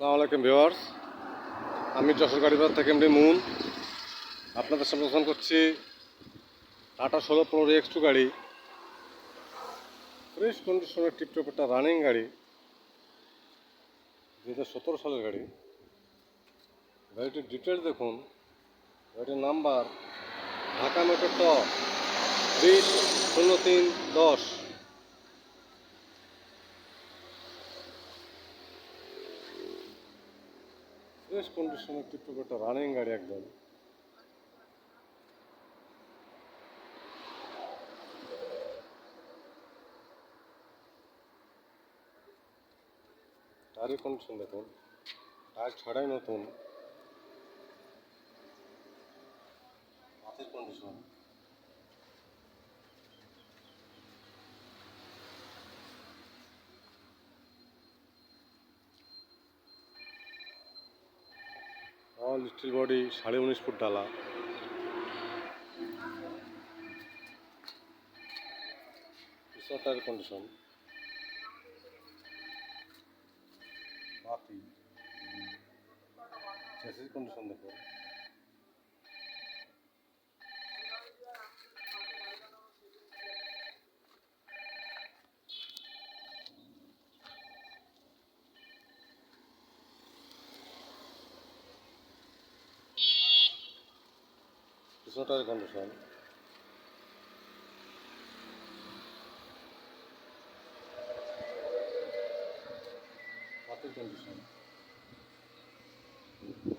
সালাম আলাইকুম ভিওয়ার্স আমি যশোর গাড়িবাজার থেকে এমডি মুন। আপনাদের সামনে ফোন করছি টাটা ষোলো পনেরো এক্স টু গাড়ি। ফ্রেশ কন্ডিশনের টিপটপ একটা রানিং গাড়ি। দু হাজার সতেরো সালের গাড়ি। গাড়িটির ডিটেলস দেখুন। গাড়িটির নাম্বার ঢাকা মেট্রো ট বিশ শূন্য তিন দশ। ফ্রেশ কন্ডিশনের টিপটপ একটা রানিং গাড়ি একদম। টায়ারের কন্ডিশন দেখুন। টায়ার ছাড়াই নতুন। হাতের কন্ডিশন অল স্টিল বডি সাড়ে উনিশ ফুট ডালা। টায়ার কন্ডিশন বাতি। কন্ডিশন দেখো। টায়ার কন্ডিশন বাতির কন্ডিশন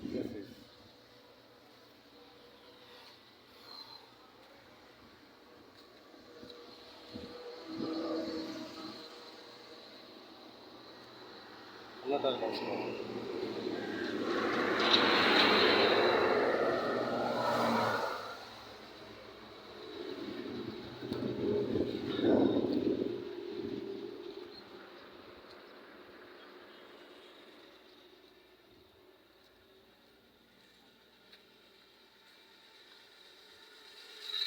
চেসিস সামনে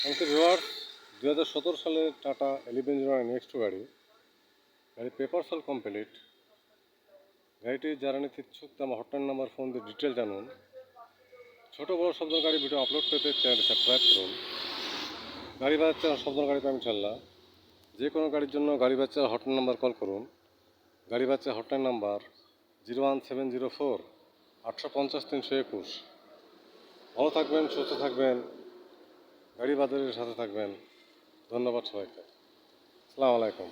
কন্ডিশন ভিওয়ার্স দু হাজার সতেরো সালের টাটা এলিভেন জিরো নেক্সট গাড়ি। গাড়ি পেপার সল কমপ্লিট গাড়িটি যারা নিতে ইচ্ছুক আমার হটলাইন নাম্বার ফোন দিয়ে ডিটেল জানুন। ছোটো বড় শব্দ গাড়ি ভিডিও আপলোড পেতে চ্যানেলটি সাবস্ক্রাইব করুন। গাড়ি বাজার শব্দ গাড়ি আমি চাল্লা যে কোনো গাড়ির জন্য গাড়ি বাচ্চার হটলাইন নাম্বার কল করুন। গাড়ি বাচ্চার hotline number zero one seven zero four আটশো পঞ্চাশ তিনশো একুশ। ভালো থাকবেন, সুস্থ থাকবেন। গাড়ি বাজারের সাথে থাকবেন। ধন্যবাদ সবাইকে। আসসালামু আলাইকুম।